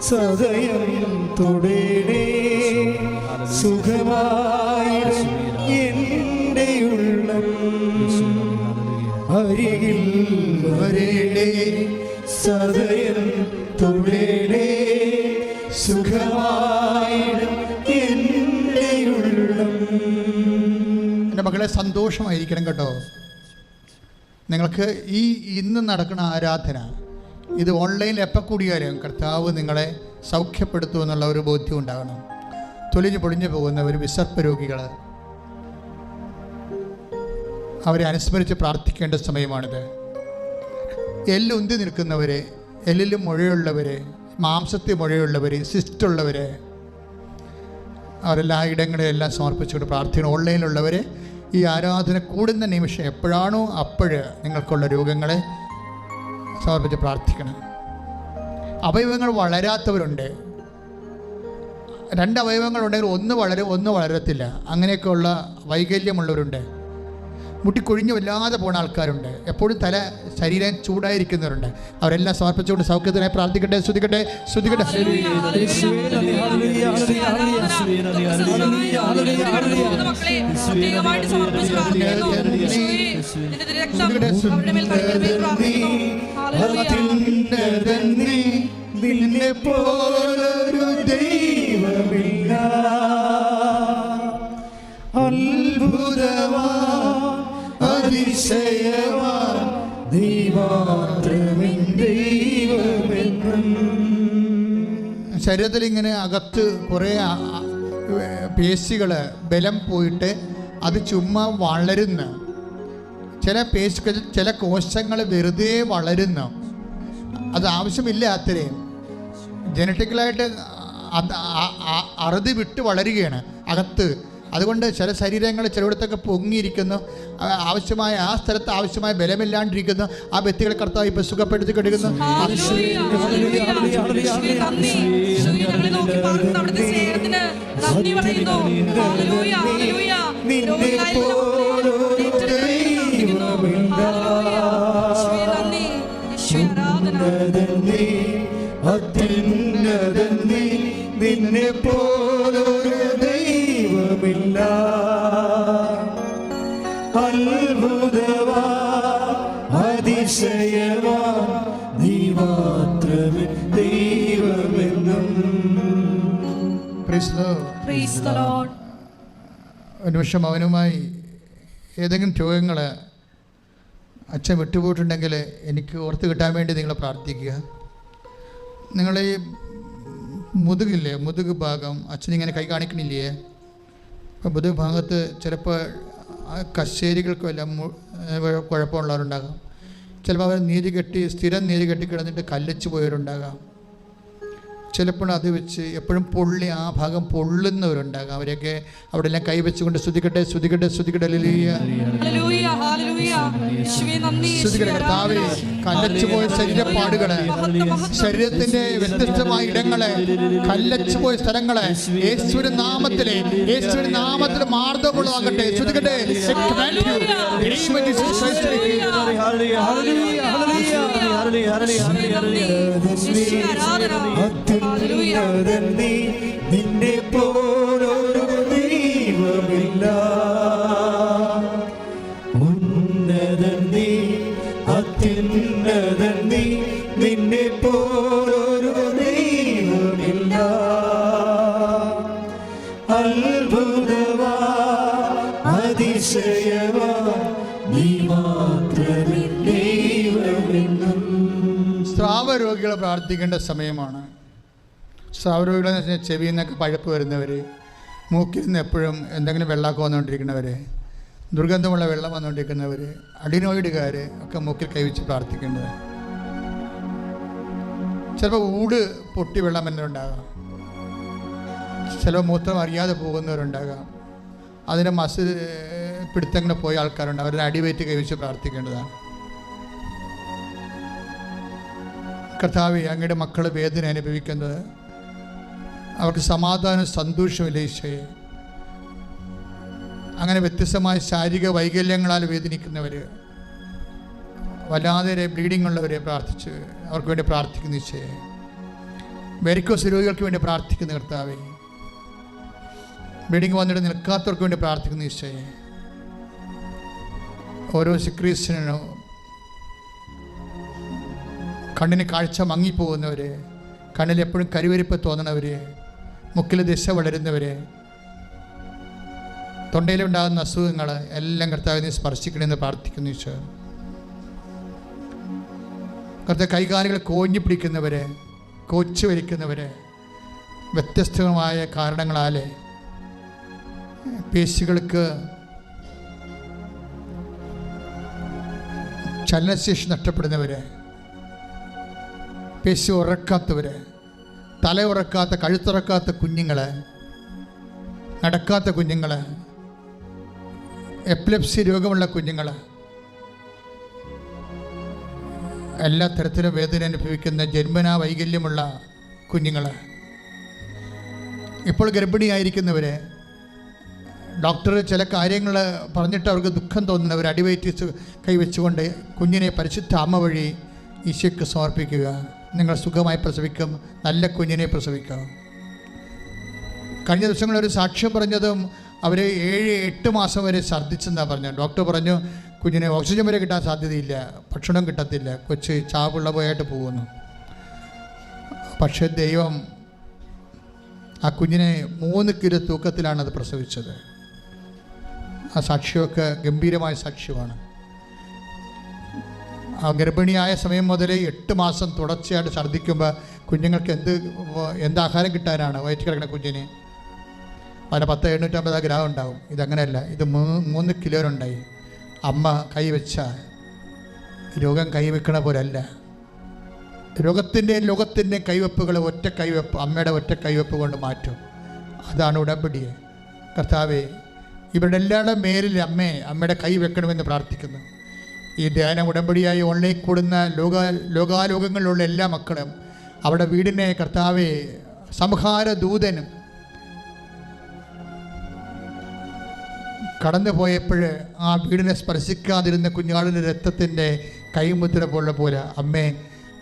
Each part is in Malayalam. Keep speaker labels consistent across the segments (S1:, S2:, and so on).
S1: സദയം തുടേണേ സുഖമായി എന്റെ ഉള്ളം അരികിൽ വരേണേ സദയം സുഖമായി എന്റെ ഉള്ളം
S2: എന്റെ മകളെ സന്തോഷമായിരിക്കണം കേട്ടോ. നിങ്ങൾക്ക് ഈ ഇന്ന് നടക്കുന്ന ആരാധന ഇത് ഓൺലൈനിൽ എപ്പോൾ കൂടിയാലും കർത്താവ് നിങ്ങളെ സൗഖ്യപ്പെടുത്തുമെന്നുള്ള ഒരു ബോധ്യം ഉണ്ടാകണം. തൊലിഞ്ഞു പൊളിഞ്ഞു പോകുന്ന ഒരു വിസർപ്പ രോഗികൾ അവരെ അനുസ്മരിച്ച് പ്രാർത്ഥിക്കേണ്ട സമയമാണിത്. എല്ലുന്തി നിൽക്കുന്നവരെ എല്ലിലും മുഴയുള്ളവരെ മാംസത്തിൽ മുഴയുള്ളവർ സിസ്റ്റുള്ളവരെ അവരെല്ലാ ഇടങ്ങളിലെല്ലാം സമർപ്പിച്ചുകൊണ്ട് പ്രാർത്ഥിക്കണം. ഓൺലൈനിലുള്ളവർ ഈ ആരാധന കൂടുന്ന നിമിഷം എപ്പോഴാണോ അപ്പോഴ് നിങ്ങൾക്കുള്ള രോഗങ്ങളെ സമർപ്പിച്ച് പ്രാർത്ഥിക്കണം. അവയവങ്ങൾ വളരാത്തവരുണ്ട്. രണ്ട് അവയവങ്ങളുണ്ടെങ്കിൽ ഒന്ന് വളരും ഒന്ന് വളരത്തില്ല. അങ്ങനെയൊക്കെയുള്ള വൈകല്യമുള്ളവരുണ്ട്. മുട്ടിക്കൊഴിഞ്ഞ് വല്ലാതെ പോകുന്ന ആൾക്കാരുണ്ട്. എപ്പോഴും തല ശരീരം ചൂടായിരിക്കുന്നവരുണ്ട്. അവരെല്ലാം സമർപ്പിച്ചുകൊണ്ട് സൗഖ്യത്തിനായി പ്രാർത്ഥിക്കട്ടെ ശ്രുതിക്കട്ടെ ശ്രുതിക്കട്ടെ
S1: നിന്നെ പോലൊരു ദൈവമില്ല അത്ഭുതമാ ദൈവമെന്നും.
S2: ശരീരത്തിൽ ഇങ്ങനെ അകത്ത് കുറേ പേശികൾ ബലം പോയിട്ട് അത് ചുമ്മാ വളരുന്ന. ചില പേശികൾ ചില കോശങ്ങൾ വെറുതെ വളരുന്നു. അത് ആവശ്യമില്ല അത്രയും ജനറ്റിക്കലായിട്ട് അറുതി വിട്ട് വളരുകയാണ്. അകത്ത് അതുകൊണ്ട് ചില ശരീരങ്ങൾ ചിലയിടത്തൊക്കെ പൊങ്ങിയിരിക്കുന്നു ആവശ്യമായ ആ സ്ഥലത്ത് ആവശ്യമായ ബലമില്ലാണ്ടിരിക്കുന്നു ആ വ്യക്തികളെ കർത്താവ് ഇപ്പൊ സുഖപ്പെടുത്തി കൊടുക്കുന്നു
S3: ഹല്ലേലൂയ.
S2: നിമിഷം അവനുമായി ഏതെങ്കിലും രോഗങ്ങൾ അച്ഛൻ വിട്ടുപോയിട്ടുണ്ടെങ്കിൽ എനിക്ക് ഓർത്ത് കിട്ടാൻ വേണ്ടി നിങ്ങൾ പ്രാർത്ഥിക്കുക. നിങ്ങളെ ഈ മുതുകില്ലേ മുതുക് ഭാഗം അച്ഛനിങ്ങനെ കൈ കാണിക്കണില്ലേ? അപ്പോൾ മുതുക് ഭാഗത്ത് ചിലപ്പോൾ ആ കശേരികൾക്കും എല്ലാം കുഴപ്പമുള്ളവരുണ്ടാകാം. ചിലപ്പോൾ അവർ നീര് കെട്ടി സ്ഥിരം നീര് കെട്ടി കിടന്നിട്ട് കല്ലിച്ച് പോയവരുണ്ടാകാം. ചിലപ്പോൾ അത് വെച്ച് എപ്പോഴും പൊള്ളി ആ ഭാഗം പൊള്ളുന്നവരുണ്ടാകാം. അവരെയൊക്കെ അവിടെ എല്ലാം കൈവച്ചുകൊണ്ട് സ്തുതിക്കട്ടെ സ്തുതിക്കട്ടെ സ്തുതിക്കട്ടെ. ലിലിയ കർത്താവേ കല്ലച്ചു പോയ
S3: ശരീരപ്പാടുകൾ.
S2: ശരീരത്തിന്റെ വ്യത്യസ്തമായ ഇടങ്ങളെ കല്ലച്ചു പോയ സ്ഥലങ്ങളെ യേശുവിന്റെ നാമത്തിലെ യേശുവിന്റെ നാമത്തിൽ മാർദ്ദമുള്ളതാകട്ടെ
S1: ശ്രുതികട്ടെ നിന്നെ.
S2: പ്രാർത്ഥിക്കേണ്ട സമയമാണ്. വെച്ചാൽ ചെവിയിൽ നിന്നൊക്കെ പഴുപ്പ് വരുന്നവർ മൂക്കിൽ നിന്ന് എപ്പോഴും എന്തെങ്കിലും വെള്ളമൊക്കെ വന്നുകൊണ്ടിരിക്കുന്നവർ ദുർഗന്ധമുള്ള വെള്ളം വന്നുകൊണ്ടിരിക്കുന്നവർ അഡിനോയിഡുകാർ ഒക്കെ മൂക്കിൽ കൈവച്ച് പ്രാർത്ഥിക്കേണ്ടത് ചിലപ്പോൾ ഊട് പൊട്ടി വെള്ളം എന്നവരുണ്ടാകാം ചിലപ്പോൾ മൂത്രം അറിയാതെ പോകുന്നവരുണ്ടാകാം. അതിന്റെ മസ് പിടുത്തങ്ങനെ പോയ ആൾക്കാരുണ്ട് അവരുടെ അടിവയറ്റ് കൈവച്ച് പ്രാർത്ഥിക്കേണ്ടതാണ്. കർത്താവെ അങ്ങയുടെ മക്കൾ വേദന അനുഭവിക്കുന്നത് അവർക്ക് സമാധാനം സന്തോഷമില്ല ഈശോയെ? അങ്ങനെ വ്യത്യസ്തമായ ശാരീരിക വൈകല്യങ്ങളാൽ വേദനിക്കുന്നവർ വല്ലാതെ ബ്ലീഡിംഗ് ഉള്ളവരെ പ്രാർത്ഥിച്ച് അവർക്ക് വേണ്ടി പ്രാർത്ഥിക്കുന്ന ഈശോയെ. വെരിക്കോസ് രോഗികൾക്ക് വേണ്ടി പ്രാർത്ഥിക്കുന്ന കർത്താവെ. ബ്ലീഡിംഗ് വന്നിട്ട് നിൽക്കാത്തവർക്ക് വേണ്ടി പ്രാർത്ഥിക്കുന്ന ഈശോയെ. ഓരോ സിക്രീസിനും കണ്ണിന് കാഴ്ച മങ്ങിപ്പോകുന്നവർ കണ്ണിൽ എപ്പോഴും കരുവരിപ്പ് തോന്നണവർ മുക്കിൽ ദിശ വളരുന്നവർ തൊണ്ടയിലുണ്ടാകുന്ന അസുഖങ്ങൾ എല്ലാം കർത്താവിനെ സ്പർശിക്കണമെന്ന് പ്രാർത്ഥിക്കുന്നു ഈശോ. കർത്താവ് കൈകാലുകൾ കോഞ്ഞു പിടിക്കുന്നവർ കോച്ചു വലിക്കുന്നവർ വ്യത്യസ്തമായ കാരണങ്ങളാൽ പേശികൾക്ക് ചലനശേഷി നഷ്ടപ്പെടുന്നവർ പേശി ഉറക്കാത്തവർ തല ഉറക്കാത്ത കഴുത്തുറക്കാത്ത കുഞ്ഞുങ്ങൾ നടക്കാത്ത കുഞ്ഞുങ്ങൾ എപ്പിലെപ്സി രോഗമുള്ള കുഞ്ഞുങ്ങൾ എല്ലാ തരത്തിലും വേദന അനുഭവിക്കുന്ന ജന്മനാ വൈകല്യമുള്ള കുഞ്ഞുങ്ങൾ ഇപ്പോൾ ഗർഭിണിയായിരിക്കുന്നവർ ഡോക്ടർ ചില കാര്യങ്ങൾ പറഞ്ഞിട്ട് അവർക്ക് ദുഃഖം തോന്നുന്നവർ അടിവയറ്റിച്ച് കൈവച്ചുകൊണ്ട് കുഞ്ഞിനെ പരിശുദ്ധ അമ്മ വഴി ഈശോയ്ക്ക് സമർപ്പിക്കുക. നിങ്ങൾ സുഖമായി പ്രസവിക്കും. നല്ല കുഞ്ഞിനെ പ്രസവിക്കും. കഴിഞ്ഞ ദിവസങ്ങളിൽ ഒരു സാക്ഷ്യം പറഞ്ഞതും അവർ ഏഴ് എട്ട് മാസം വരെ ഛർദ്ദിച്ചെന്നാണ് പറഞ്ഞത്. ഡോക്ടർ പറഞ്ഞു കുഞ്ഞിനെ ഓക്സിജൻ വരെ കിട്ടാൻ സാധ്യതയില്ല. ഭക്ഷണം കിട്ടത്തില്ല. കൊച്ച് ചാവുള്ള പോയായിട്ട് പോകുന്നു. പക്ഷേ ദൈവം ആ കുഞ്ഞിനെ മൂന്ന് കിലോ തൂക്കത്തിലാണ് അത് പ്രസവിച്ചത്. ആ സാക്ഷ്യമൊക്കെ ഗംഭീരമായ സാക്ഷ്യമാണ്. ഗർഭിണിയായ സമയം മുതൽ എട്ട് മാസം തുടർച്ചയായിട്ട് ഛർദ്ദിക്കുമ്പോൾ കുഞ്ഞുങ്ങൾക്ക് എന്ത് എന്ത് ആഹാരം കിട്ടാനാണ്? വയറ്റിൽ കിടക്കുന്ന കുഞ്ഞിന്? അതിന് പത്ത് എണ്ണൂറ്റമ്പത് ഗ്രാം ഉണ്ടാവും. ഇതങ്ങനെയല്ല. ഇത് മൂന്ന് മൂന്ന് കിലോനുണ്ടായി അമ്മ കൈവച്ച രോഗം കൈവെക്കണ പോലല്ല. രോഗത്തിന്റെയും ലോകത്തിന്റെയും കൈവെപ്പുകൾ ഒറ്റ കൈവെപ്പ് അമ്മയുടെ ഒറ്റ കൈവെപ്പ് കൊണ്ട് മാറ്റും. അതാണ് ഉടമ്പടിയെ. കർത്താവേ ഇവരുടെ എല്ലാവരുടെ മേലിൽ അമ്മയെ അമ്മയുടെ കൈ വെക്കണമെന്ന് പ്രാർത്ഥിക്കുന്നു. ഈ ധ്യാന ഉടമ്പടിയായി ഓൺലൈൻ കൂടുന്ന ലോക ലോകാലോകങ്ങളിലുള്ള എല്ലാ മക്കളും അവിടെ വീടിനെ കർത്താവെ സംഹാര ദൂതനും കടന്നു പോയപ്പോൾ ആ വീടിനെ സ്പർശിക്കാതിരുന്ന കുഞ്ഞാടിന്റെ രക്തത്തിന്റെ കൈമുദ്ര പോലെ പോലെ അമ്മേ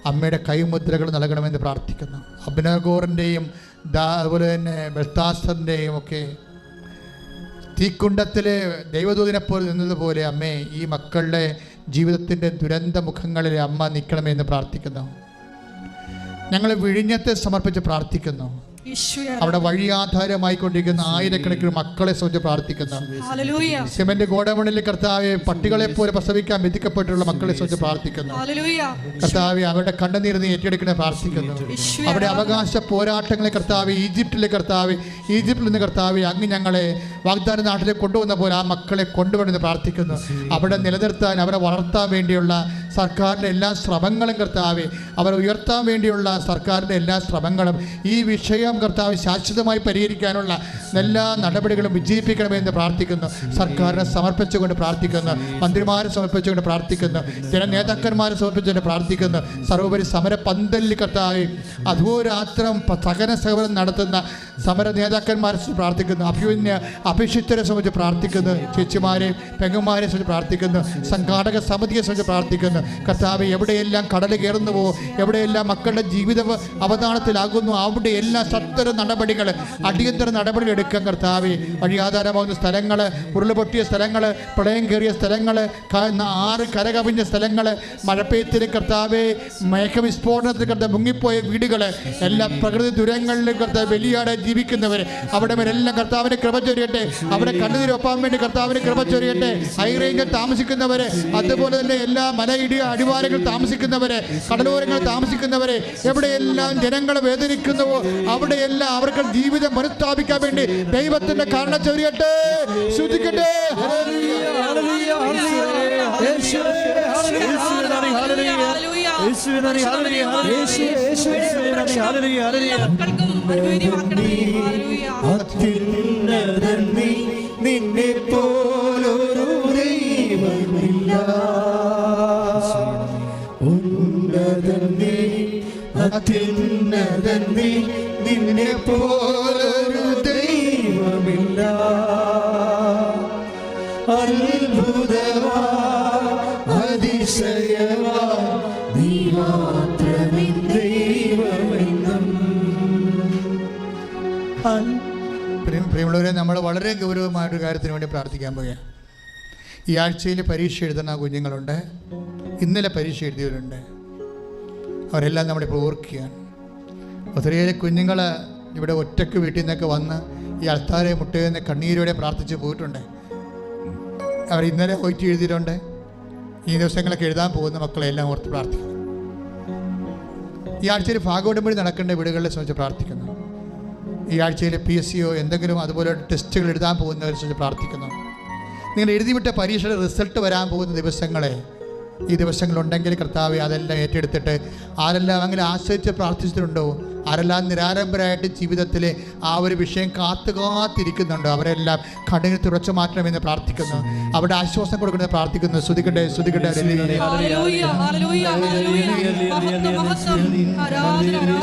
S2: അമ്മയുടെ കൈമുദ്രകൾ നൽകണമെന്ന് പ്രാർത്ഥിക്കുന്നു. അഭിനഗോറിന്റെയും ദാ അതുപോലെ തന്നെ ബൽത്താസറിന്റെയും ഒക്കെ തീക്കുണ്ടത്തിലെ ദൈവദൂതിനെപ്പോലെ നിന്നതുപോലെ അമ്മേ ഈ മക്കളുടെ ജീവിതത്തിന്റെ ദുരന്ത മുഖങ്ങളിൽ അമ്മ നിൽക്കണമെന്ന് പ്രാർത്ഥിക്കുന്നു. ഞങ്ങൾ വിഴിഞ്ഞത്തെ സമർപ്പിച്ച് പ്രാർത്ഥിക്കുന്നു. അവിടെ വഴിയാധാരമായി കൊണ്ടിരിക്കുന്ന ആയിരക്കണക്കിന് മക്കളെ സംബന്ധിച്ച് പ്രാർത്ഥിക്കുന്നു
S3: ഹല്ലേലൂയ.
S2: സിമന്റ് ഗോഡമണിൽ കർത്താവെ പട്ടികളെ പോലെ പ്രസവിക്കാൻ വിധിക്കപ്പെട്ടുള്ള മക്കളെ സംബന്ധിച്ച് പ്രാർത്ഥിക്കുന്നു.
S3: ഹല്ലേലൂയ.
S2: കർത്താവെ അവരുടെ കണ്ണുനീർ നീ ഏറ്റെടുക്കണേ പ്രാർത്ഥിക്കുന്നു. അവിടെ അവകാശ പോരാട്ടങ്ങളെ കർത്താവ് ഈജിപ്തിലെ കർത്താവ് ഈജിപ്തിൽ നിന്ന് കർത്താവ് അങ്ങ് ഞങ്ങളെ വാഗ്ദാന നാട്ടിലേക്ക് കൊണ്ടുവന്ന പോലെ ആ മക്കളെ കൊണ്ടുവരുമെന്ന് പ്രാർത്ഥിക്കുന്നു. അവിടെ നിലനിർത്താൻ അവരെ വളർത്താൻ വേണ്ടിയുള്ള സർക്കാരിന്റെ എല്ലാ ശ്രമങ്ങളും കർത്താവ് അവരെ ഉയർത്താൻ വേണ്ടിയുള്ള സർക്കാരിന്റെ എല്ലാ ശ്രമങ്ങളും ഈ വിഷയം കർത്താവ് ശാശ്വതമായി പരിഹരിക്കാനുള്ള എല്ലാ നടപടികളും വിജയിപ്പിക്കണമെന്ന് പ്രാർത്ഥിക്കുന്നു. സർക്കാരിനെ സമർപ്പിച്ചുകൊണ്ട് പ്രാർത്ഥിക്കുന്നു. മന്ത്രിമാരെ സമർപ്പിച്ചുകൊണ്ട് പ്രാർത്ഥിക്കുന്നു. ജനനേതാക്കന്മാരെ സമർപ്പിച്ചുകൊണ്ട് പ്രാർത്ഥിക്കുന്നു. സർവോപരി സമര പന്തലിൽ കർത്താവ് അധോരാത്രം സഹന സഹനം നടത്തുന്ന സമര നേതാക്കന്മാരെ പ്രാർത്ഥിക്കുന്നു. അഭിമന്യ അഭിഷിക്തരെ സംബന്ധിച്ച് പ്രാർത്ഥിക്കുന്നു. ചേച്ചിമാരെ പെങ്ങന്മാരെ സംബന്ധിച്ച് പ്രാർത്ഥിക്കുന്നു. സംഘാടക സമിതിയെ സംബന്ധിച്ച് പ്രാർത്ഥിക്കുന്നു. കർത്താവ് എവിടെയെല്ലാം കടൽ കയറുന്നുവോ എവിടെയെല്ലാം മക്കളുടെ ജീവിത അവതാളത്തിലാകുന്നു അവിടെയെല്ലാം സത്വര നടപടികൾ അടിയന്തര നടപടികൾ എടുക്കാൻ കർത്താവ് വഴിയാധാരമാകുന്ന സ്ഥലങ്ങൾ ഉരുളുപൊട്ടിയ സ്ഥലങ്ങൾ പ്രളയം കയറിയ സ്ഥലങ്ങൾ ആറ് കരകവിഞ്ഞ സ്ഥലങ്ങൾ മഴപ്പെയ്ത്തിൽ കർത്താവെ മേഘവിസ്ഫോടനത്തിൽ കർത്താവ് മുങ്ങിപ്പോയ വീടുകൾ എല്ലാ പ്രകൃതി ദുരങ്ങളിലും കർത്താവ് വലിയാടെ ജീവിക്കുന്നവർ അവിടെ വരെല്ലാം കർത്താവിന് കൃപ ചൊരിയട്ടെ അവിടെ കണ്ണുനീര് ഒപ്പാൻ വേണ്ടി കർത്താവിന് കൃപ ചൊരിയട്ടെ ഹൈറേഞ്ചിൽ താമസിക്കുന്നവര് അതുപോലെ തന്നെ എല്ലാ മലയിടിയ അടിവാരങ്ങൾ താമസിക്കുന്നവര് കടലോരങ്ങളിൽ താമസിക്കുന്നവരെ എവിടെയെല്ലാം ജനങ്ങൾ വേദനിക്കുന്നുവോ അവിടെയെല്ലാം അവർക്ക് ജീവിതം പുനഃസ്ഥാപിക്കാൻ വേണ്ടി ദൈവത്തിന്റെ കാരണം ചൊരിയട്ടെ ശ്രദ്ധിക്കട്ടെ
S3: hallelujah, hallelujah, hallelujah,
S1: അത്യുന്നതൻ നീ നിന്നെ പോലൊരു ദൈവമില്ല ഉന്നതൻ നീ അത്യുന്നതൻ നീ നിന്നെ പോലൊരു ദൈവമില്ല അത്ഭുതവാ അതിശയമാ
S2: പ്രിയമുള്ളവരെ നമ്മൾ വളരെ ഗൗരവമായൊരു കാര്യത്തിന് വേണ്ടി പ്രാർത്ഥിക്കാൻ പോവുകയാണ്. ഈ ആഴ്ചയിൽ പരീക്ഷ എഴുതുന്ന കുഞ്ഞുങ്ങളുണ്ട്. ഇന്നലെ പരീക്ഷ എഴുതിയവരുണ്ട്. അവരെല്ലാം നമ്മളിപ്പോൾ ഓർക്കുകയാണ്. ഒത്തിരിയേറെ കുഞ്ഞുങ്ങൾ ഇവിടെ ഒറ്റയ്ക്ക് വീട്ടിൽ നിന്നൊക്കെ വന്ന് ഈ അൾത്താരെ മുട്ടയെന്ന് കണ്ണീരോടെ പ്രാർത്ഥിച്ച് പോയിട്ടുണ്ട്. അവർ ഇന്നലെ പോയിട്ട് എഴുതിയിട്ടുണ്ട്. ഈ ദിവസങ്ങളൊക്കെ എഴുതാൻ പോകുന്ന മക്കളെ എല്ലാം ഓർത്ത് പ്രാർത്ഥിക്കുന്നു ഈ ആഴ്ചയിൽ ഭാഗവടമ്പടി നടക്കേണ്ട വീടുകളെ സംബന്ധിച്ച് പ്രാർത്ഥിക്കുന്നു. ഈ ആഴ്ചയിൽ പി എസ് സിയോ എന്തെങ്കിലും അതുപോലെ ടെസ്റ്റുകൾ എഴുതാൻ പോകുന്നവരെ സംബന്ധിച്ച് പ്രാർത്ഥിക്കുന്നു. നിങ്ങൾ എഴുതിവിട്ട പരീക്ഷയുടെ റിസൾട്ട് വരാൻ പോകുന്ന ദിവസങ്ങളെ ഈ ദിവസങ്ങളുണ്ടെങ്കിൽ കർത്താവ് അതെല്ലാം ഏറ്റെടുത്തിട്ട് ആരെല്ലാം അങ്ങനെ ആശ്രയിച്ച് പ്രാർത്ഥിച്ചിട്ടുണ്ടോ? ആരെല്ലാം നിരാരംഭരായിട്ട് ജീവിതത്തിലെ ആ ഒരു വിഷയം കാത്തു കാത്തിരിക്കുന്നുണ്ട് അവരെല്ലാം കടലിൽ തുറച്ചു മാറ്റണമെന്ന് പ്രാർത്ഥിക്കുന്നു. അവിടെ ആശ്വാസം കൊടുക്കണമെന്ന് പ്രാർത്ഥിക്കുന്നു. ശ്രുതിക്കട്ടെ ശ്രുതിക്കട്ടെ.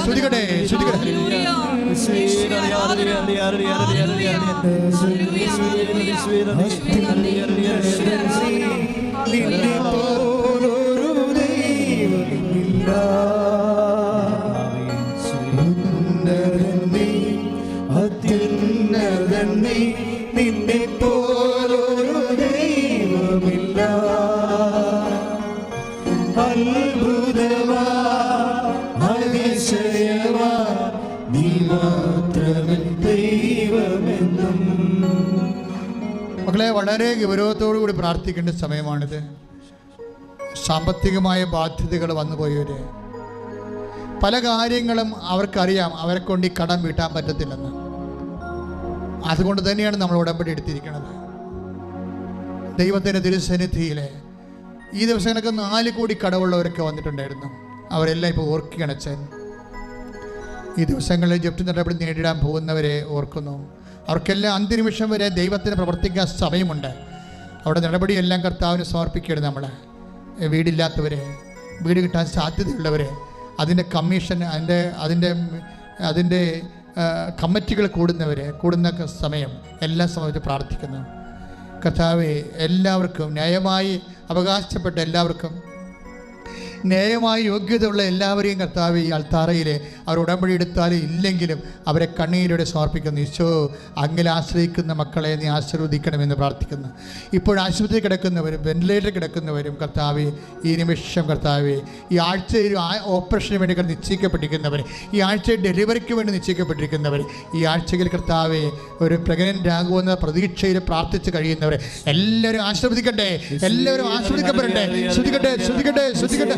S2: ശ്രുതിക്കട്ടെ, ശ്രുതിക്കട്ടെ.
S1: നിന്നെ പോലൊരു ദൈവമില്ല
S2: വളരെ ഗൗരവത്തോടു കൂടി പ്രാർത്ഥിക്കേണ്ട സമയമാണിത്. സാമ്പത്തികമായ ബാധ്യതകൾ വന്നുപോയവര് പല കാര്യങ്ങളും അവർക്കറിയാം. അവരെ കൊണ്ട് ഈ കടം വീട്ടാൻ പറ്റത്തില്ലെന്ന്. അതുകൊണ്ട് തന്നെയാണ് നമ്മൾ ഉടമ്പടി എടുത്തിരിക്കുന്നത്. ദൈവത്തിന്റെ തിരുസന്നിധിയിലെ ഈ ദിവസങ്ങളൊക്കെ നാല് കോടി കടവുള്ളവരൊക്കെ വന്നിട്ടുണ്ടായിരുന്നു. അവരെല്ലാം ഇപ്പോൾ ഓർക്കുകയാണ് അച്ഛൻ. ഈ ദിവസങ്ങളിൽ ജപ്തി നടപടി നേരിടാൻ പോകുന്നവരെ ഓർക്കുന്നു. അവർക്കെല്ലാം അന്തിനിമിഷം വരെ ദൈവത്തിന് പ്രവർത്തിക്കാൻ സമയമുണ്ട്. അവിടെ നടപടിയെല്ലാം കർത്താവിന് സമർപ്പിക്കുകയാണ് നമ്മൾ വീടില്ലാത്തവരെ വീട് കിട്ടാൻ സാധ്യതയുള്ളവരെ അതിന്റെ കമ്മീഷൻ അതിന്റെ അതിന്റെ അതിന്റെ കമ്മിറ്റികൾ കൂടുന്നവരെ കൂടുന്ന സമയം എല്ലാ സമയത്ത് പ്രാർത്ഥിക്കുന്നു. കർത്താവെ എല്ലാവർക്കും ന്യായമായി അവകാശപ്പെട്ട എല്ലാവർക്കും ന്യായമായി യോഗ്യതയുള്ള എല്ലാവരെയും കർത്താവ് ഈ അൾത്താറയിലെ അവർ ഉടമ്പടി എടുത്താലും ഇല്ലെങ്കിലും അവരെ കണ്ണീരോടെ സമർപ്പിക്കുന്നു. ഈശോ അങ്ങിൽ ആശ്രയിക്കുന്ന മക്കളെ നീ ആശീർവദിക്കണമെന്ന് പ്രാർത്ഥിക്കുന്നു. ഇപ്പോൾ ആശുപത്രി കിടക്കുന്നവരും വെന്റിലേറ്റർ കിടക്കുന്നവരും കർത്താവെ ഈ നിമിഷം കർത്താവെ ഈ ആഴ്ച ഒരു ഓപ്പറേഷന് വേണ്ടി നിശ്ചയിക്കപ്പെട്ടിരിക്കുന്നവർ ഈ ആഴ്ച ഡെലിവറിക്ക് വേണ്ടി നിശ്ചയിക്കപ്പെട്ടിരിക്കുന്നവർ ഈ ആഴ്ചയിൽ കർത്താവെ ഒരു പ്രഗ്നന്റ് ആകുമെന്ന പ്രതീക്ഷയിൽ പ്രാർത്ഥിച്ച് കഴിയുന്നവരെ എല്ലാവരും ആശ്രവദിക്കട്ടെ എല്ലാവരും ആശീർവദിക്കപ്പെടട്ടെ ശ്രുതിക്കട്ടെ ശ്രുതിക്കട്ടെ ശ്രുതിക്കട്ടെ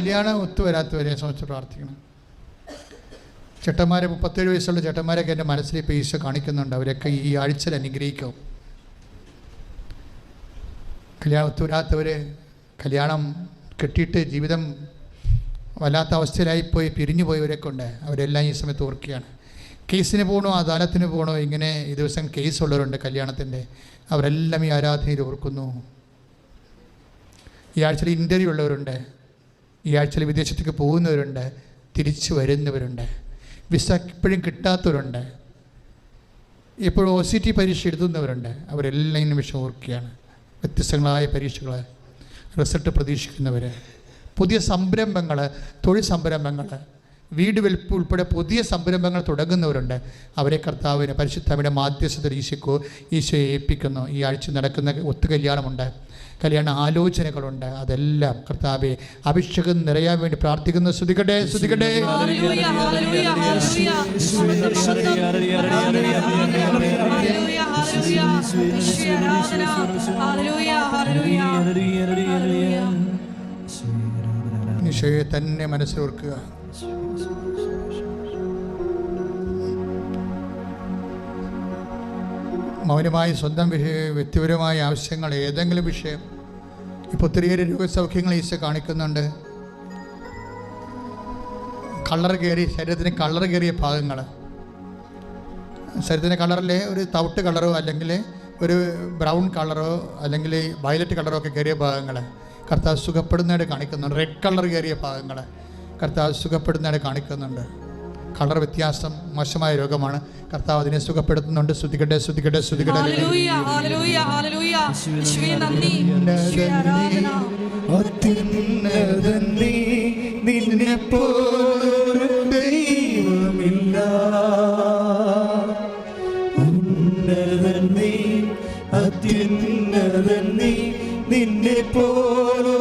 S2: കല്യാണം ഒത്തുവരാത്തവരെ സംബന്ധിച്ച് പ്രാർത്ഥിക്കണം. ചേട്ടന്മാരെ മുപ്പത്തേഴ് വയസ്സുള്ള ചേട്ടന്മാരൊക്കെ എന്റെ മനസ്സിൽ ഇപ്പോൾ ഈശോ കാണിക്കുന്നുണ്ട്. അവരൊക്കെ ഈ ആഴ്ചയിൽ അനുഗ്രഹിക്കും. കല്യാണം ഒത്തുവരാത്തവർ കല്യാണം കെട്ടിയിട്ട് ജീവിതം വല്ലാത്ത അവസ്ഥയിലായിപ്പോയി പിരിഞ്ഞു പോയവരൊക്കെ ഉണ്ട്. അവരെല്ലാം ഈ സമയത്ത് ഓർക്കുകയാണ്. കേസിന് പോകണോ അദാലത്തിന് പോകണോ ഇങ്ങനെ ഈ ദിവസം കേസുള്ളവരുണ്ട് കല്യാണത്തിന്റെ. അവരെല്ലാം ഈ ആരാധനയിൽ ഓർക്കുന്നു. ഈ ആഴ്ചയിൽ ഇന്റർവ്യൂ ഉള്ളവരുണ്ട്. ഈ ആഴ്ചയിൽ വിദേശത്തേക്ക് പോകുന്നവരുണ്ട് തിരിച്ചു വരുന്നവരുണ്ട് വിസ ഇപ്പോഴും കിട്ടാത്തവരുണ്ട്. ഇപ്പോഴും ഒ സി ടി പരീക്ഷ എഴുതുന്നവരുണ്ട്. അവരെല്ലാം നിമിഷം ഓർക്കുകയാണ്. വ്യത്യസ്തങ്ങളായ പരീക്ഷകൾ റിസൾട്ട് പ്രതീക്ഷിക്കുന്നവർ പുതിയ സംരംഭങ്ങൾ തൊഴിൽ സംരംഭങ്ങൾ വീട് വലിപ്പ് ഉൾപ്പെടെ പുതിയ സംരംഭങ്ങൾ തുടങ്ങുന്നവരുണ്ട്. അവരെ കർത്താവിന് പരിശുദ്ധയുടെ മാധ്യസ്ഥത ഈശോക്കോ ഈശോയെ ഏൽപ്പിക്കുന്നു. ഈ ആഴ്ച നടക്കുന്ന ഒത്തു ഒത്തുകല്യാണമുണ്ട് കല്യാണ ആലോചനകളുണ്ട്. അതെല്ലാം കർത്താവെ അഭിഷേകം നിറയാൻ വേണ്ടി പ്രാർത്ഥിക്കുന്നു. ശ്രുതിക്കട്ടെ ശ്രുതിക്കട്ടെ
S3: ഹല്ലേലൂയ, ഹല്ലേലൂയ, ഹല്ലേലൂയ.
S2: മൗനമായി സ്വന്തം വ്യക്തിപരമായ ആവശ്യങ്ങൾ ഏതെങ്കിലും വിഷയം ഇപ്പോൾ ഒത്തിരിയേറെ രോഗസൗഖ്യങ്ങൾ ഈശോ കാണിക്കുന്നുണ്ട്. കളർ കയറി ശരീരത്തിന് കളർ കയറിയ ഭാഗങ്ങൾ ശരീരത്തിന്റെ കളറിലെ ഒരു തവിട്ട് കളറോ അല്ലെങ്കിൽ ഒരു ബ്രൗൺ കളറോ അല്ലെങ്കിൽ വയലറ്റ് കളറോ ഒക്കെ കയറിയ ഭാഗങ്ങൾ കർത്താവ് സുഖപ്പെടുന്നതായിട്ട് കാണിക്കുന്നുണ്ട്. റെഡ് കളർ കയറിയ ഭാഗങ്ങൾ കർത്താവ് സുഖപ്പെടുന്നതായിട്ട് കാണിക്കുന്നുണ്ട്. കളർ വ്യത്യാസം മോശമായ രോഗമാണ്. കർത്താവ് അതിനെ സുഖപ്പെടുത്തുന്നുണ്ട്.
S3: ശ്രദ്ധിക്കട്ടെ
S1: ശ്രദ്ധിക്കട്ടെ ശ്രദ്ധിക്കട്ടെ നിന്നെ
S2: ഹല്ലേലൂയ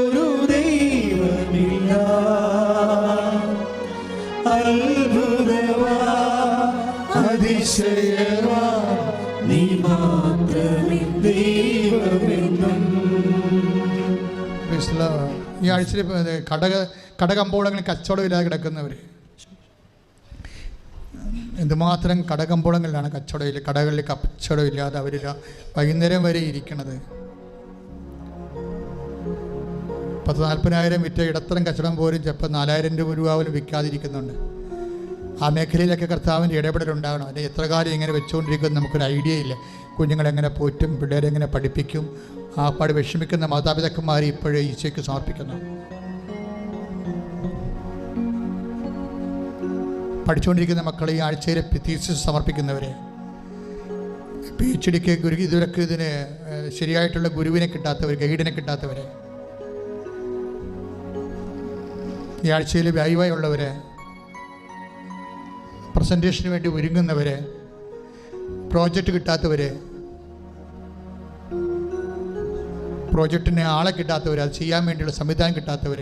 S2: ഈ ആഴ്ചയിൽ കടക കടകമ്പോളങ്ങളിൽ കച്ചവടമില്ലാതെ കിടക്കുന്നവർ എന്തുമാത്രം കടകമ്പോളങ്ങളിലാണ് കച്ചവടമില്ല കടകളിൽ കച്ചവടമില്ലാതെ അവരില്ല വൈകുന്നേരം വരെ ഇരിക്കണത്. പത്ത് നാൽപ്പതിനായിരം വിറ്റ ഇടത്തരം കച്ചവടം പോലും ചിലപ്പോൾ നാലായിരം രൂപ രൂപ പോലും വിൽക്കാതിരിക്കുന്നുണ്ട്. ആ മേഖലയിലൊക്കെ കർത്താവിന്റെ ഇടപെടലുണ്ടാകണം. അല്ലെങ്കിൽ എത്ര കാലം ഇങ്ങനെ വെച്ചുകൊണ്ടിരിക്കുന്നു നമുക്കൊരു ഐഡിയ ഇല്ല. കുഞ്ഞുങ്ങളെങ്ങനെ പോറ്റും പിള്ളേരെങ്ങനെ പഠിപ്പിക്കും ആ പാട് വിഷമിക്കുന്ന മാതാപിതാക്കന്മാരെ ഇപ്പോഴേ ഈശോയ്ക്ക് സമർപ്പിക്കുന്നു. പഠിച്ചുകൊണ്ടിരിക്കുന്ന മക്കളെ ഈ ആഴ്ചയിലെ തീസിസ് സമർപ്പിക്കുന്നവരെ പി എച്ച് ഡിക്ക് ഗുരു ഇതുവരൊക്കെ ഇതിന് ശരിയായിട്ടുള്ള ഗുരുവിനെ കിട്ടാത്തവർ ഗൈഡിനെ കിട്ടാത്തവരെ ഈ ആഴ്ചയിൽ വ്യായവായി ഉള്ളവരെ പ്രസന്റേഷന് വേണ്ടി ഒരുങ്ങുന്നവരെ പ്രോജക്റ്റ് കിട്ടാത്തവരെ പ്രോജക്റ്റിന് ആളെ കിട്ടാത്തവർ അത് ചെയ്യാൻ വേണ്ടിയുള്ള സംവിധാനം കിട്ടാത്തവർ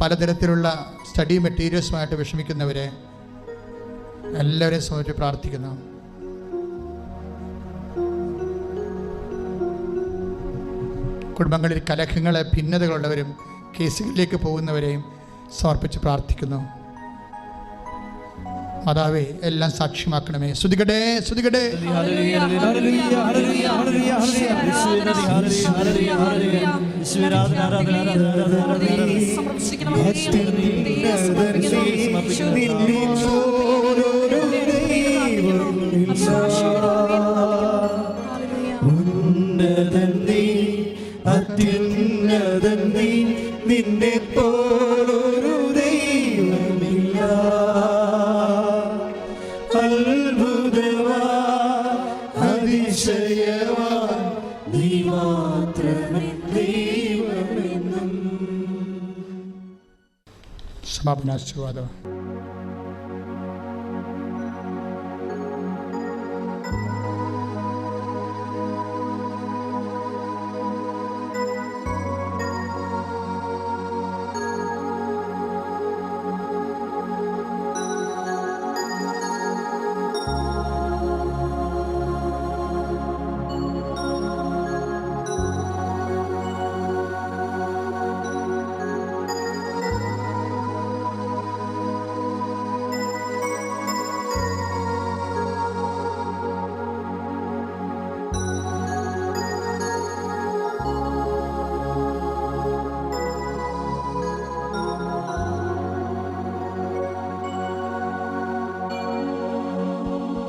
S2: പലതരത്തിലുള്ള സ്റ്റഡി മെറ്റീരിയൽസുമായിട്ട് വിഷമിക്കുന്നവരെ എല്ലാവരെയും സംബന്ധിച്ച് പ്രാർത്ഥിക്കുന്നു. കുടുംബങ്ങളിൽ കലഹങ്ങളെ ഭിന്നതകളുള്ളവരും കേസുകളിലേക്ക് പോകുന്നവരെയും സമർപ്പിച്ച് പ്രാർത്ഥിക്കുന്നു. മാതാവേ എല്ലാം സാക്ഷ്യമാക്കണമേ. ശ്രുതികട്ടെ ശ്രുതികട്ടെ
S1: ഉന്നതൻ നീ അത്യുന്നതൻ നീ നിന്നെ പോലൊരു ദൈവമില്ല. forgiveness to
S2: others.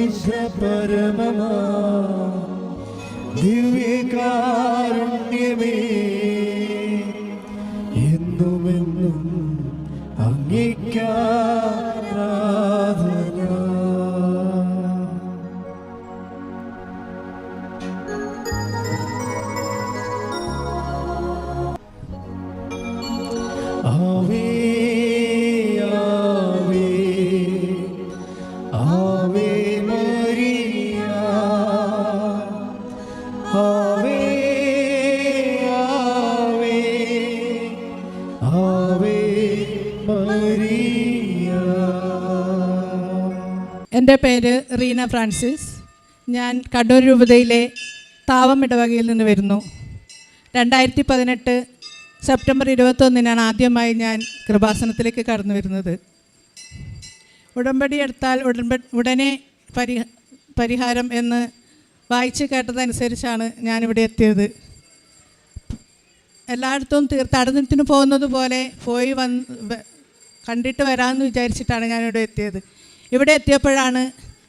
S1: പരിശുദ്ധ പരമമാ ദിവ്യകാരുണ്യമേ
S4: പേര് ഫ്രാൻസിസ് ഞാൻ കണ്ണൂർ രൂപതയിലെ താവം ഇടവകയിൽ നിന്ന് വരുന്നു. രണ്ടായിരത്തി പതിനെട്ട് സെപ്റ്റംബർ ഇരുപത്തൊന്നിനാണ് ആദ്യമായി ഞാൻ കൃപാസനത്തിലേക്ക് കടന്നു വരുന്നത്. ഉടമ്പടി എടുത്താൽ ഉടമ്പ ഉടനെ പരി പരിഹാരം എന്ന് വായിച്ച് കേട്ടതനുസരിച്ചാണ് ഞാനിവിടെ എത്തിയത്. എല്ലായിടത്തും തീർത്ഥാടനത്തിന് പോകുന്നത് പോലെ പോയി വന്ന് കണ്ടിട്ട് വരാമെന്ന് വിചാരിച്ചിട്ടാണ് ഞാനിവിടെ എത്തിയത്. ഇവിടെ എത്തിയപ്പോഴാണ്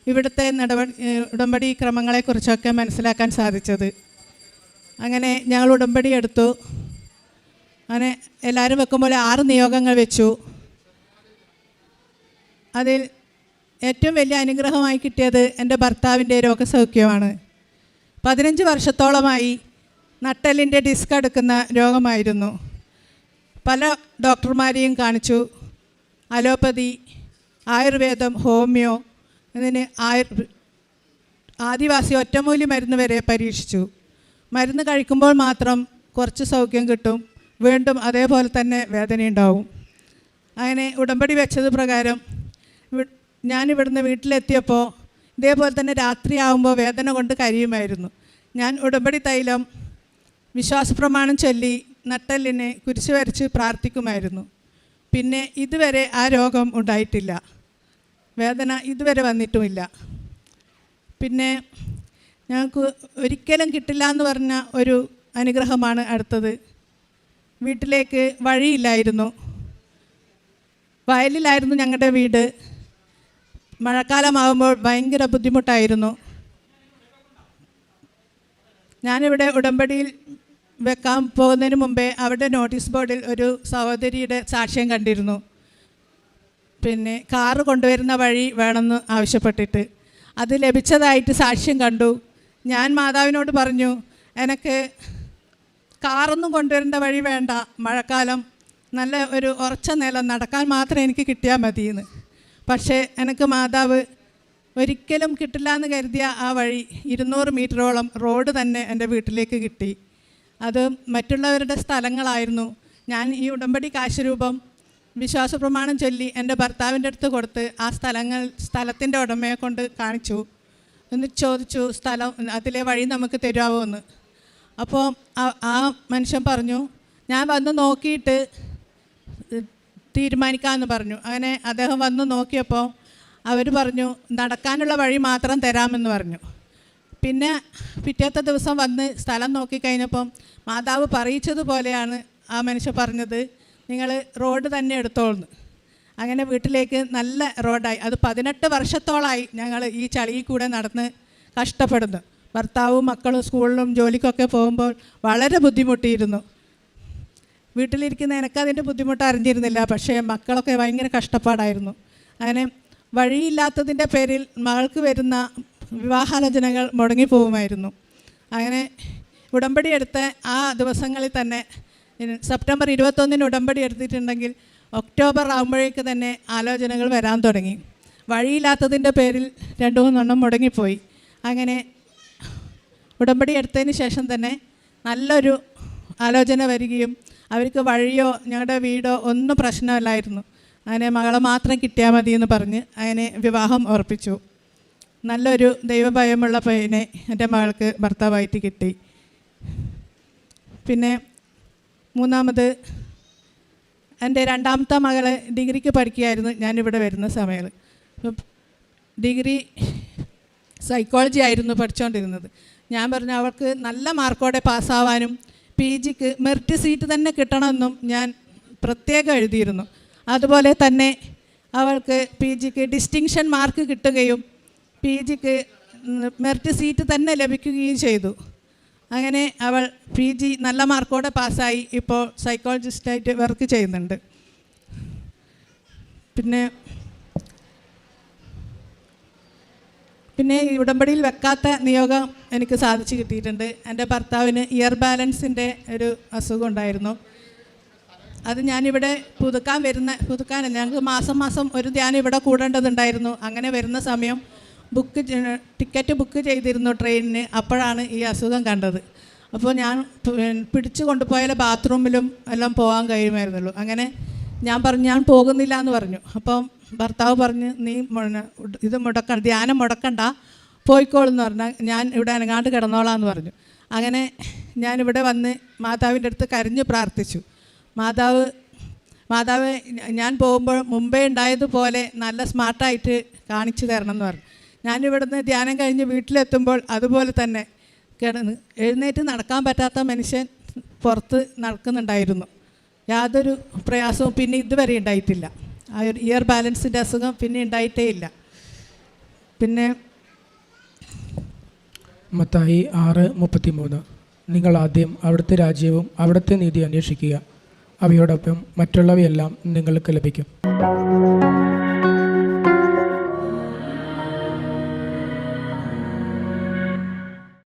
S4: ഇവിടുത്തെ നടപടി ഉടമ്പടി ക്രമങ്ങളെക്കുറിച്ചൊക്കെ മനസ്സിലാക്കാൻ സാധിച്ചത്. അങ്ങനെ ഞങ്ങൾ ഉടമ്പടി എടുത്തു. അങ്ങനെ എല്ലാവരും വെക്കുമ്പോൾ ആറ് നിയോഗങ്ങൾ വെച്ചു. അതിൽ ഏറ്റവും വലിയ അനുഗ്രഹമായി കിട്ടിയത് എന്റെ ഭർത്താവിന്റെ രോഗസൗഖ്യമാണ്. പതിനഞ്ച് വർഷത്തോളമായി നട്ടലിന്റെ ഡിസ്ക് എടുക്കുന്ന രോഗമായിരുന്നു. പല ഡോക്ടർമാരെയും കാണിച്ചു. അലോപ്പതി ആയുർവേദം ഹോമിയോ ആയുർ ആദിവാസി ഒറ്റമൂലി മരുന്ന് വരെ പരീക്ഷിച്ചു. മരുന്ന് കഴിക്കുമ്പോൾ മാത്രം കുറച്ച് സൗഖ്യം കിട്ടും വീണ്ടും അതേപോലെ തന്നെ വേദനയുണ്ടാവും. അങ്ങനെ ഉടമ്പടി വെച്ചത് പ്രകാരം ഞാനിവിടുന്ന് വീട്ടിലെത്തിയപ്പോൾ ഇതേപോലെ തന്നെ രാത്രിയാവുമ്പോൾ വേദന കൊണ്ട് കരിയുമായിരുന്നു. ഞാൻ ഉടമ്പടി തൈലം വിശ്വാസപ്രമാണം ചൊല്ലി നട്ടലിനെ കുരിശ് വരച്ച് പ്രാർത്ഥിക്കുമായിരുന്നു. പിന്നെ ഇതുവരെ ആ രോഗം ഉണ്ടായിട്ടില്ല. വേദന ഇതുവരെ വന്നിട്ടുമില്ല. പിന്നെ ഞങ്ങൾക്ക് ഒരിക്കലും കിട്ടില്ല എന്ന് പറഞ്ഞ ഒരു അനുഗ്രഹമാണ് അടുത്തത്. വീട്ടിലേക്ക് വഴിയില്ലായിരുന്നു. വയലിലായിരുന്നു ഞങ്ങളുടെ വീട്. മഴക്കാലമാകുമ്പോൾ ഭയങ്കര ബുദ്ധിമുട്ടായിരുന്നു. ഞാനിവിടെ ഉടമ്പടിയിൽ വെക്കാൻ പോകുന്നതിന് മുമ്പേ അവിടെ നോട്ടീസ് ബോർഡിൽ ഒരു സഹോദരിയുടെ സാക്ഷ്യം കണ്ടിരുന്നു. പിന്നെ കാറ് കൊണ്ടുവരുന്ന വഴി വേണമെന്ന് ആവശ്യപ്പെട്ടിട്ട്. അത് ലഭിച്ചതായിട്ട് സാക്ഷ്യം കണ്ടു. ഞാൻ മാതാവിനോട് പറഞ്ഞു എനിക്ക് കാറൊന്നും കൊണ്ടുവരേണ്ട വഴി വേണ്ട. മഴക്കാലം നല്ല ഒരു ഉറച്ച നിലം. നടക്കാൻ മാത്രം എനിക്ക് കിട്ടിയാൽ മതിയെന്ന്. പക്ഷേ എനിക്ക് മാതാവ് ഒരിക്കലും കിട്ടില്ല എന്ന് കരുതിയ ആ വഴി ഇരുന്നൂറ് മീറ്ററോളം റോഡ് തന്നെ എന്റെ വീട്ടിലേക്ക് കിട്ടി. അത് മറ്റുള്ളവരുടെ സ്ഥലങ്ങളായിരുന്നു. ഞാൻ ഈ ഉടമ്പടി കാശുരൂപം വിശ്വാസ പ്രമാണം ചൊല്ലി എന്റെ ഭർത്താവിന്റെ അടുത്ത് കൊടുത്ത് ആ സ്ഥലങ്ങൾ സ്ഥലത്തിന്റെ ഉടമയെ കൊണ്ട് കാണിച്ചു. എന്നിട്ട് ചോദിച്ചു സ്ഥലം അതിലെ വഴി നമുക്ക് തരാമോ എന്ന്? അപ്പോൾ ആ മനുഷ്യൻ പറഞ്ഞു ഞാൻ വന്ന് നോക്കിയിട്ട് തീരുമാനിക്കാമെന്ന് പറഞ്ഞു. അങ്ങനെ അദ്ദേഹം വന്ന് നോക്കിയപ്പോൾ അവർ പറഞ്ഞു നടക്കാനുള്ള വഴി മാത്രം തരാമെന്ന് പറഞ്ഞു. പിന്നെ പിറ്റേത്തെ ദിവസം വന്ന് സ്ഥലം നോക്കിക്കഴിഞ്ഞപ്പം മാതാവ് പറയിച്ചതുപോലെയാണ് ആ മനുഷ്യൻ പറഞ്ഞത്. നിങ്ങൾ റോഡ് തന്നെ എടുത്തോളന്ന് അങ്ങനെ വീട്ടിലേക്ക് നല്ല റോഡായി. അത് പതിനെട്ട് വർഷത്തോളമായി ഞങ്ങൾ ഈ ചളിയിൽ കൂടെ നടന്ന് കഷ്ടപ്പെടുന്നു. ഭർത്താവും മക്കളും സ്കൂളിലും ജോലിക്കൊക്കെ പോകുമ്പോൾ വളരെ ബുദ്ധിമുട്ടിയിരുന്നു. വീട്ടിലിരിക്കുന്ന എനിക്കതിന്റെ ബുദ്ധിമുട്ട് അറിഞ്ഞിരുന്നില്ല. പക്ഷേ മക്കളൊക്കെ ഭയങ്കര കഷ്ടപ്പാടായിരുന്നു. അങ്ങനെ വഴിയില്ലാത്തതിന്റെ പേരിൽ മകൾക്ക് വരുന്ന വിവാഹാലോചനകൾ മുടങ്ങിപ്പോകുമായിരുന്നു അങ്ങനെ ഉടമ്പടി ആ ദിവസങ്ങളിൽ തന്നെ സെപ്റ്റംബർ ഇരുപത്തൊന്നിന് ഉടമ്പടി എടുത്തിട്ടുണ്ടെങ്കിൽ ഒക്ടോബർ ആകുമ്പോഴേക്ക് തന്നെ ആലോചനകൾ വരാൻ തുടങ്ങി. വഴിയില്ലാത്തതിന്റെ പേരിൽ രണ്ടു മൂന്നെണ്ണം മുടങ്ങിപ്പോയി. അങ്ങനെ ഉടമ്പടി എടുത്തതിന് ശേഷം തന്നെ നല്ലൊരു ആലോചന വരികയും അവർക്ക് വഴിയോ ഞങ്ങളുടെ വീടോ ഒന്നും പ്രശ്നമല്ലായിരുന്നു. അങ്ങനെ മകളെ മാത്രം കിട്ടിയാൽ മതി എന്ന് പറഞ്ഞ് അങ്ങനെ വിവാഹം ഉറപ്പിച്ചു. നല്ലൊരു ദൈവഭയമുള്ള പയ്യനെ എന്റെ മകൾക്ക് ഭർത്താവായിട്ട് കിട്ടി. പിന്നെ മൂന്നാമത് എന്റെ രണ്ടാമത്തെ മകളെ ഡിഗ്രിക്ക് പഠിക്കുകയായിരുന്നു ഞാനിവിടെ വരുന്ന സമയത്ത്. ഡിഗ്രി സൈക്കോളജി ആയിരുന്നു പഠിച്ചുകൊണ്ടിരുന്നത് ഞാൻ പറഞ്ഞു അവൾക്ക് നല്ല മാർക്കോടെ പാസ്സാവാനും പി ജിക്ക് മെറിറ്റ് സീറ്റ് തന്നെ കിട്ടണമെന്നും ഞാൻ പ്രത്യേകം എഴുതിയിരുന്നു. അതുപോലെ തന്നെ അവൾക്ക് പി ജിക്ക് ഡിസ്റ്റിങ്ഷൻ മാർക്ക് കിട്ടുകയും പി ജിക്ക് മെറിറ്റ് സീറ്റ് തന്നെ ലഭിക്കുകയും ചെയ്തു. അങ്ങനെ അവൾ പി ജി നല്ല മാർക്കോടെ പാസ്സായി ഇപ്പോൾ സൈക്കോളജിസ്റ്റായിട്ട് വർക്ക് ചെയ്യുന്നുണ്ട്. പിന്നെ പിന്നെ ഈ ഉടമ്പടിയിൽ വെക്കാത്ത നിയോഗം എനിക്ക് സാധിച്ചു കിട്ടിയിട്ടുണ്ട്. എന്റെ ഭർത്താവിന് ഇയർ ബാലൻസിന്റെ ഒരു അസുഖം ഉണ്ടായിരുന്നു. അത് ഞാനിവിടെ പുതുക്കാൻ വരുന്ന പുതുക്കാൻ ഞങ്ങൾക്ക് മാസം മാസം ഒരു ധ്യാനം ഇവിടെ കൂടേണ്ടതുണ്ടായിരുന്നു. അങ്ങനെ വരുന്ന സമയം ബുക്ക് ടിക്കറ്റ് ബുക്ക് ചെയ്തിരുന്നു ട്രെയിനിന് അപ്പോഴാണ് ഈ അസുഖം കണ്ടത്. അപ്പോൾ ഞാൻ പിടിച്ചു കൊണ്ടുപോയാൽ ബാത്റൂമിലും എല്ലാം പോകാൻ കഴിയുമായിരുന്നുള്ളൂ. അങ്ങനെ ഞാൻ പറഞ്ഞു ഞാൻ പോകുന്നില്ല എന്ന് പറഞ്ഞു. അപ്പം ഭർത്താവ് പറഞ്ഞ് നീ ഇത് മുടക്ക ധ്യാനം മുടക്കണ്ട പോയിക്കോളെന്ന് പറഞ്ഞാൽ ഞാൻ ഇവിടെ അനങ്ങാണ്ട് കിടന്നോളാം എന്ന് പറഞ്ഞു. അങ്ങനെ ഞാനിവിടെ വന്ന് മാതാവിന്റെ അടുത്ത് കരഞ്ഞു പ്രാർത്ഥിച്ചു. മാതാവ് മാതാവ് ഞാൻ പോകുമ്പോൾ മുമ്പേ ഉണ്ടായതുപോലെ നല്ല സ്മാർട്ടായിട്ട് കാണിച്ചു തരണം എന്ന് പറഞ്ഞു. ഞാനിവിടുന്ന് ധ്യാനം കഴിഞ്ഞ് വീട്ടിലെത്തുമ്പോൾ അതുപോലെ തന്നെ കിടന്ന് എഴുന്നേറ്റ് നടക്കാൻ പറ്റാത്ത മനുഷ്യൻ പുറത്ത് നടക്കുന്നുണ്ടായിരുന്നു. യാതൊരു പ്രയാസവും പിന്നെ ഇതുവരെ ഉണ്ടായിട്ടില്ല. ആ ഒരു ഇയർ ബാലൻസിന്റെ അസുഖം പിന്നെ ഉണ്ടായിട്ടേ ഇല്ല. പിന്നെ
S5: മത്തായി ആറ് മുപ്പത്തിമൂന്ന്. നിങ്ങൾ ആദ്യം അവിടുത്തെ രാജ്യവും അവിടുത്തെ നീതി അന്വേഷിക്കുക. അവയോടൊപ്പം മറ്റുള്ളവയെല്ലാം നിങ്ങൾക്ക് ലഭിക്കും.